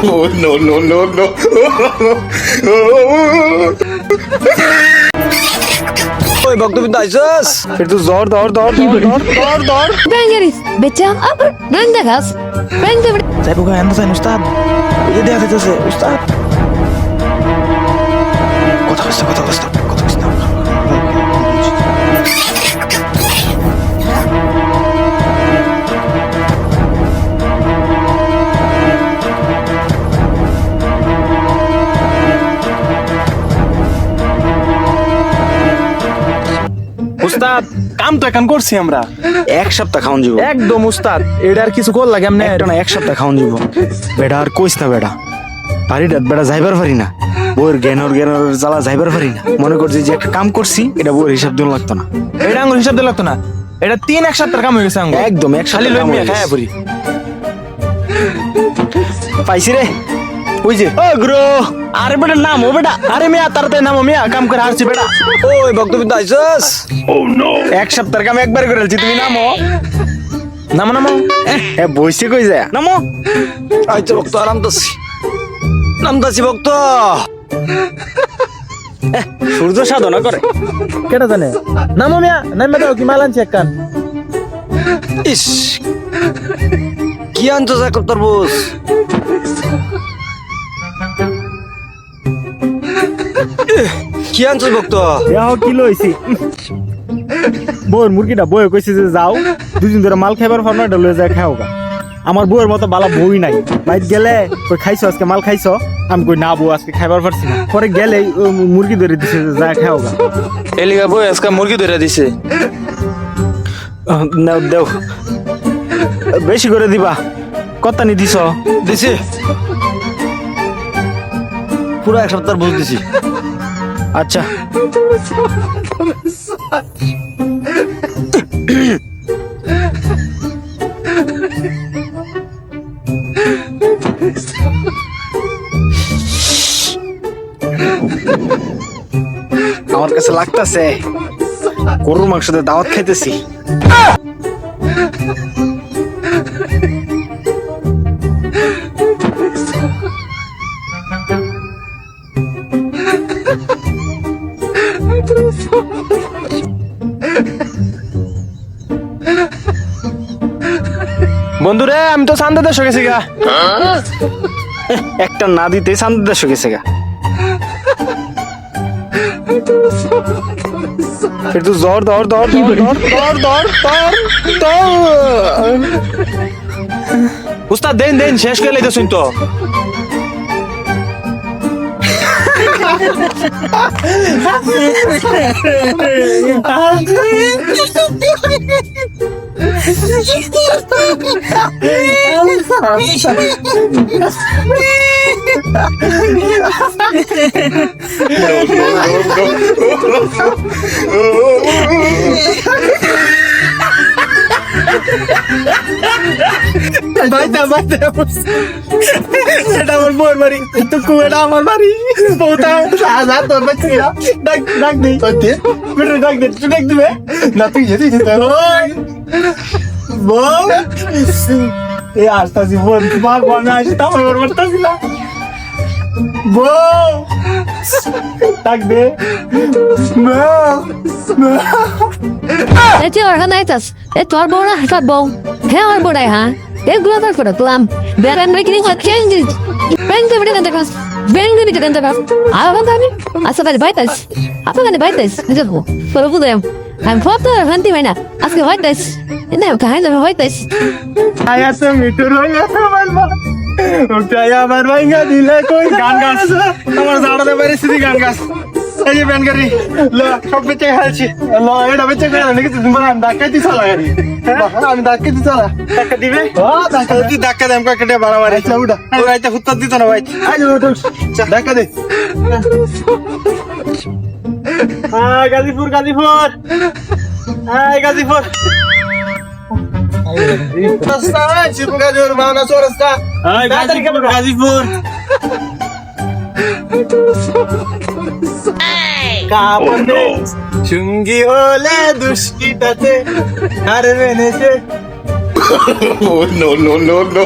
Oh, no, no, no, no. ওই বক্তব্য আইসস? একটু জ্বর ধর ধর ধর ধর ধর ধর। ব্যাং জানিস বেচা আবার ব্যাং দেখাস। ব্যাং দেবে যাইবো গায়ে আনতে চাই উস্তাদ। এই দেখা দিতেছে উস্তাদ। কথা কইছ কথা কইছ উস্তাদ কাম তো এখন করছি আমরা। এক সপ্তাহ খাওন যাব একদম উস্তাদ এটা আর কিছু কর লাগে এমনি। একটা না এক সপ্তাহ খাওন যাব বেটা আর কইস না বেটা পারি বেটা যাইবার পারি না। বউয়ের জ্ঞানর জ্ঞানর জ্বালা যাইবার পারি না। মনে করছি যে একটা কাম করছি এটা বউয়ের হিসাব দিন লাগতো না। এটা আঙ্গুর হিসাব দিয়ে লাগতো না। এটা তিন এক সপ্তাহের কাম হয়ে গেছে আঙ্গুর একদম এক খালি সপ্তাহ লই কাম মিয়া খায়া। পড়ি। পাইছি রে। ওই যে ও গ্রো আরে বেটা নাম ও বেটা আরে মিয়া তাড়াতাড়ি নামো মিয়া কাম করে হারছি বেটা। ওই বক্তব্য আইসস? ও নো এক সপ্তাহের কাম একবার করে ফেলছি তুমি নামো। নামো নামো। এ বইছে কই যায়? নামো। আইতো ভক্ত আরাম দাসি নাম দাসি ভক্ত সূর্য সাধনা করে। কেটা জানে? নামো মিয়া নামে দাও কি মাল আনছি এক কান। ইস কি আনছো জাকব তরবুজ কি আনছো ভক্ত? দেখো কি লইছি বউয়ের মুরগিটা বউয়ে কইছে যে যাও দুদিন ধরে মাল খাইবার পার না এটা লয়ে যায় খাও আমার বউয়ের মতো বালা বউই নাই। বাইর গেলে কই খাইছো আজকে মাল খাইছো? আমি কই না বউ আজকে খাইবার পারছি না। পরে গেলে মুরগি ধরে দিছে যে যা খাও গা এলিগা বই আজকে মুরগি ধরে দিছে। নাও দেও। বেশি করে দিবা। কত নি দিছ? দিছি। পুরো এক সপ্তাহ বুঝ দিছি। আচ্ছা। আমার কাছে লাগতাছে। গরুর মাংস দাওয়াত খাইতেছি। বন্ধুরে আমি তো সান্দে দেশ গেছি গা। একটা না দিতে শান্ত দেশ গেছে গা। ধর ধর ধর ধর ধর উস্তাদ দেন দেন শেষ করে লইতে শুন তো। বাচ্চা বাচ্চা এটা আমার বোন মারি তুকু এটা আমার মারি বউটা হাজার তোর বাচ্চা ডাক ডাক দিই ডাক দে ডাক দে ডাক দিবে না তুই যেতে যেতে বল এ আসতাছি বোন তোমার মনে আসতাম এবার করতেছি না বউ থাকবে এটি ওরখানে আইতাস এ তোর বউ না হাসার বউ হ্যাঁ আমার বউ হ্যাঁ এগুলো তার করে ক্লাম বেড়ান রেখে নিয়ে চেঞ্জ ব্যাংক দেবে কেন দেখাস ব্যাংক দেবে কেন দেখাস আর ওখানে আমি আচ্ছা বাইরে বাইতাস আপনার বাইতাস বুঝে দেবো পরে বুঝলাম Ein Porter, Handy meiner. Hast gewollt, dass. Nein, behind, aber heute ist. আয়া তো মিঠুর ভাঙা পারবা ওটাই আবার ভাঙা দিলে কই গান গাছ তোমার দাঁড়াতে পারিস তুই গান গাছ এই যে ব্যান গাড়ি। ল সব বেঁচে খেলছি ল এটা বেঁচে খেলা নাকি তুই তোমার আমি ধাক্কা দিতে চালা গাড়ি আমি ধাক্কা দিতে চালা। ধাক্কা দিবে? ধাক্কা তুই ধাক্কা দেম কাকে বাড়াবাড়ি আচ্ছা উঠা। ওই আইতে হুত্তার দিত না ভাই। আই উঠ ধাক্কা দে। হ্যাঁ গাজীপুর গাজীপুর। হ্যাঁ গাজীপুর। শিবু গাজীপুর কাপড়ে চুঙ্গি হলে দুষ্টিটাতে আর মেনেছে। No, no, no, no.